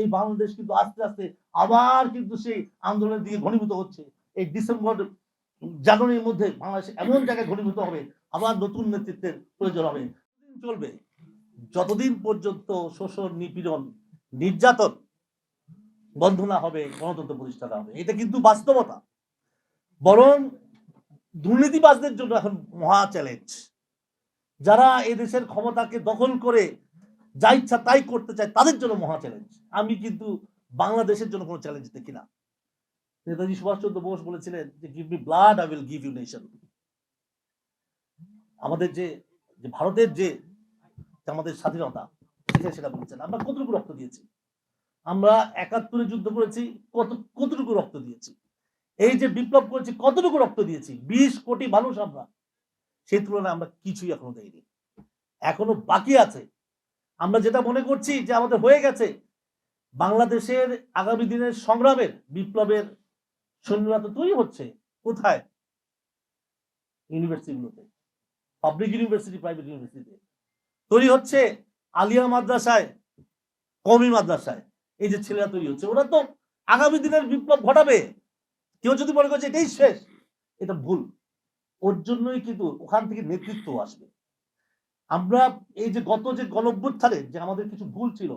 এই বাংলাদেশ কিন্তু আস্তে আস্তে আবার কিন্তু সেই আন্দোলনের দিকে ঘনীভূত হচ্ছে। এই ডিসেম্বর, জানুয়ারির মধ্যে বাংলাদেশ এমন জায়গায় ঘনীভূত হবে, আবার নতুন নেতৃত্বের প্রয়োজন হবে। চলবে, যতদিন পর্যন্ত শোষণ, নিপীড়ন, নির্যাতন বন্ধ না হবে, গণতন্ত্র প্রতিষ্ঠা হবে, এটা কিন্তু বাস্তবতা। বরং দুর্নীতিবাজদের জন্য এখন মহা চ্যালেঞ্জ যারা এদেশের ক্ষমতাকে দখল করে যা ইচ্ছা তাই করতে চায়, তাদের জন্য মহা চ্যালেঞ্জ আমি কিন্তু বাংলাদেশের জন্য কোনো চ্যালেঞ্জ দেখি না। নেতাজি সুভাষচন্দ্র বোস বলেছিলেন যে give me blood I will give you nation আমাদের যে ভারতের যে আমাদের স্বাধীনতা সেটা বলেছেন। আমরা কতটুকু রক্ত দিয়েছি? আমরা একাত্তরে যুদ্ধ করেছি, কত, কতটুকু রক্ত দিয়েছি? এই যে বিপ্লব করেছি, কতটুকু রক্ত দিয়েছি? বিশ কোটি মানুষ আমরা। সেই তুলনায় আমরা কিছুই এখনও দেইনি। এখনও বাকি আছে আমরা যেটা মনে করছি যে আমাদের হয়ে গেছে, বাংলাদেশের আগামী দিনের সংগ্রামের বিপ্লবের সৈন্যরা তো তৈরি হচ্ছে। কোথায়? ইউনিভার্সিটিগুলোতে পাবলিক ইউনিভার্সিটি প্রাইভেট ইউনিভার্সিটিতে তৈরি হচ্ছে আলিয়া মাদ্রাসায় কমি মাদ্রাসায়। এই যে ছেলেরা তৈরি হচ্ছে, ওরা তো আগামী দিনের বিপ্লব ঘটাবে। কেউ যদি মনে করছে এটাই শেষ, এটা ভুল। ওর জন্যই কিন্তু ওখান থেকে নেতৃত্ব আসবে। আমরা এই যে গত যে গণভ্যুত্থানে যে আমাদের কিছু ভুল ছিল,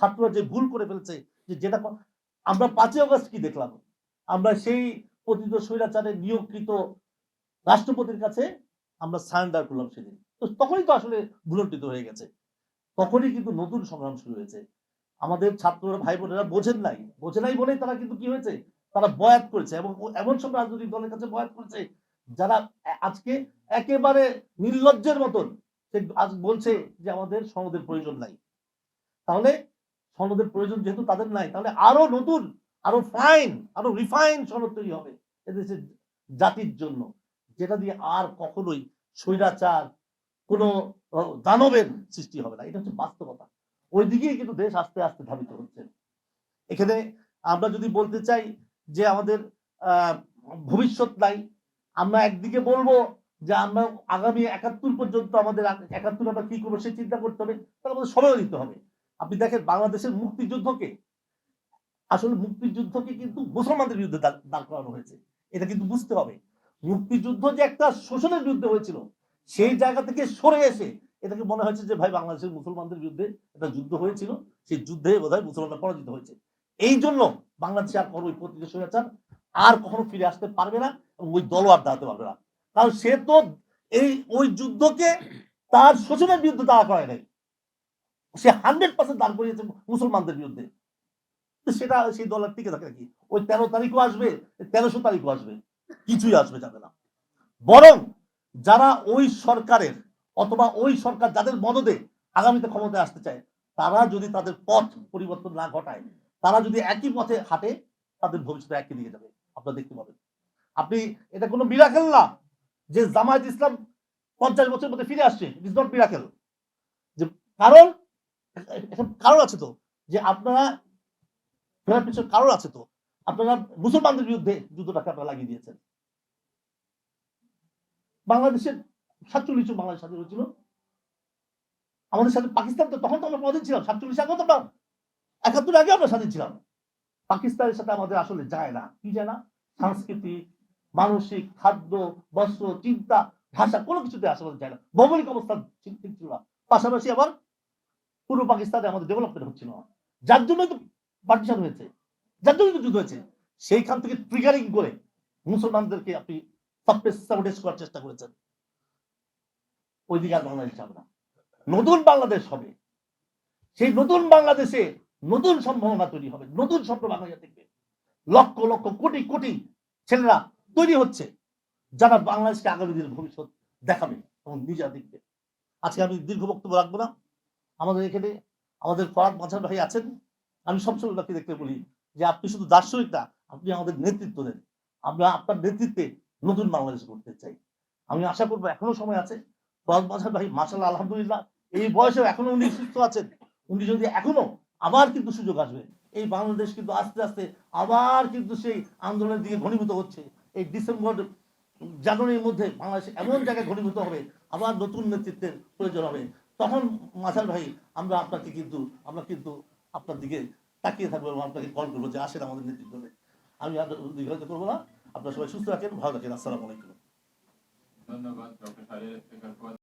ছাত্ররা যে ভুল করে ফেলছে, যে যেটা আমরা পাঁচই অগস্ট কি দেখলাম? আমরা সেই পতিত স্বৈরাচারে নিয়োগকৃত রাষ্ট্রপতির কাছে আমরা সারেন্ডার করলাম সেদিন। তো তখনই তো আসলে ভুলন্টিত হয়ে গেছে। তখনই কিন্তু নতুন সংগ্রাম শুরু হয়েছে। আমাদের ছাত্ররা ভাই বোনেরা বোঝেন নাই। বোঝে নাই বলেই তারা কিন্তু কি হয়েছে? তারা বয়াত করেছে এবং এমন সব রাজনৈতিক দলের কাছে বয়াত করেছে যারা আজকে একেবারে নির্লজ্জের মতন আজ বলছে যে আমাদের সনদের প্রয়োজন নাই। তাহলে সনদের প্রয়োজন যেহেতু তাদের নাই, তাহলে আরও নতুন, আরও ফাইন আরও রিফাইন সনদ তৈরি হবে এদেশের জাতির জন্য, যেটা দিয়ে আর কখনোই স্বৈরাচার, কোনো দানবের সৃষ্টি হবে না। এটা হচ্ছে বাস্তবতা। ওই দিকেই কিন্তু দেশ আস্তে আস্তে ধাবিত হচ্ছে। এখানে আমরা যদি বলতে চাই যে আমাদের ভবিষ্যৎ নাই, আমরা একদিকে বলব যে আমরা আগামী একাত্তর পর্যন্ত আমাদের একাত্তর আমরা কি করব সে চিন্তা করতে হবে, তাহলে আমাদের সময়ও দিতে হবে। আপনি দেখেন বাংলাদেশের মুক্তিযুদ্ধকে, আসলে মুক্তিযুদ্ধকে কিন্তু মুসলমানদের বিরুদ্ধে দাঁড় করানো হয়েছে। এটা কিন্তু বুঝতে হবে। মুক্তিযুদ্ধ যে একটা শোষণের বিরুদ্ধে হয়েছিল, সেই জায়গা থেকে সরে এসে এটাকে মনে হয়েছে যে, ভাই, বাংলাদেশের মুসলমানদের বিরুদ্ধে একটা যুদ্ধ হয়েছিল, সেই যুদ্ধে বোধহয় মুসলমানরা পরাজিত হয়েছে। এই জন্য বাংলাদেশে আর কোনো ওই পত্রিকা আর কখনো ফিরে আসতে পারবে না এবং ওই দলও আর দাঁড়াতে পারবে না। কারণ সে তো এই, ওই যুদ্ধকে তার শোষণের বিরুদ্ধে দাঁড়া করায় নাই। সে হান্ড্রেড পার্সেন্ট দাঁড় করিয়েছে মুসলমানদের বিরুদ্ধে। সেটা সেই দলের টিকে থাকে নাকি? ওই তেরো তারিখও আসবে তেরোশো তারিখও আসবে। কিছুই আসবে যাবে না। বরং যারা ওই সরকারের অথবা ওই সরকার যাদের মদদে আগামীতে ক্ষমতায় আসতে চায়, তারা যদি তাদের পথ পরিবর্তন না ঘটায়, তারা যদি একই পথে হাঁটে, তাদের ভবিষ্যতে একই দিকে যাবে। আপনারা দেখতে পাবেন। আপনি, এটা কোনো মিরাকেল না। যে জামায়াত ইসলাম পঞ্চাশ বছরের মধ্যে ফিরে আসছে ইট নট মিরাকেল যে কারণ কারণ আছে তো, যে আপনারা ফেরার পিছনে কারণ আছে তো, আপনারা মুসলমানদের বিরুদ্ধে যুদ্ধটাকে আপনারা লাগিয়ে দিয়েছেন। বাংলাদেশের সাতচল্লিশ বাংলাদেশ স্বাধীন হয়েছিল। আমাদের সাথে পাকিস্তান তো, তখন তো আমরা স্বাধীন ছিলাম, সাতচল্লিশ আগে তো একাত্তর আগে আমরা স্বাধীন ছিলাম। পাকিস্তানের সাথে আমাদের আসলে যায় না, কি যায় না? সাংস্কৃতিক মানসিক, খাদ্য, বস্ত্র, চিন্তা, ভাষা, কোনো কিছুতে আসলে যায় না। ভৌগোলিক অবস্থা ঠিক ঠিক ছিল না পাশাপাশি আবার পূর্ব পাকিস্তানে আমাদের ডেভেলপমেন্ট হচ্ছিল। না যার জন্যই তো পার্টিশন হয়েছে। যার জন্যই তো যুদ্ধ হয়েছে। সেইখান থেকে ট্রিগারিং করে মুসলমানদেরকে আপনি সাবটেস করার চেষ্টা করেছেন। ওইদিকে আর বাংলাদেশ যাবে না। নতুন বাংলাদেশ হবে। সেই নতুন বাংলাদেশে নতুন সম্ভাবনা তৈরি হবে। নতুন স্বপ্ন বাংলাদেশ দেখবে। লক্ষ লক্ষ, কোটি কোটি ছেলেরা তৈরি হচ্ছে, যারা বাংলাদেশকে আগামী দিনের ভবিষ্যৎ দেখাবে এবং নিজেরা দেখবে। আজকে আমি দীর্ঘ বক্তব্য রাখব না। আমাদের এখানে আমাদের ফরাদ মাঝার ভাই আছেন। আমি সবসময় তাকে দেখতে বলি যে, আপনি শুধু দার্শনিক না, আপনি আমাদের নেতৃত্ব দেন। আমরা আপনার নেতৃত্বে নতুন বাংলাদেশ করতে চাই। আমি আশা করব এখনও সময় আছে। ফরাদ মাঝার ভাই মাসাল্লাহ আলহামদুলিল্লাহ, এই বয়সেও এখনও উনি সুস্থ আছেন। উনি যদি এখনও আবার কিন্তু সুযোগ আসবে, এই বাংলাদেশ কিন্তু আস্তে আস্তে আবার কিন্তু সেই আন্দোলনের দিকে ঘনীভূত হচ্ছে। এই ডিসেম্বর, জানুয়ারির মধ্যে বাংলাদেশ এমন জায়গায় ঘনীভূত হবে, আবার নতুন নেতৃত্বের প্রয়োজন হবে। তখন মাঝার ভাই, আমরা আপনাকে কিন্তু, আমরা কিন্তু আপনার দিকে তাকিয়ে থাকব এবং আপনাকে কল করব যে আসেন আমাদের নেতৃত্বে। আমি আর দীর্ঘায়িত করব না। আপনারা সবাই সুস্থ রাখেন ভালো রাখেন আসসালামু আলাইকুম। ধন্যবাদ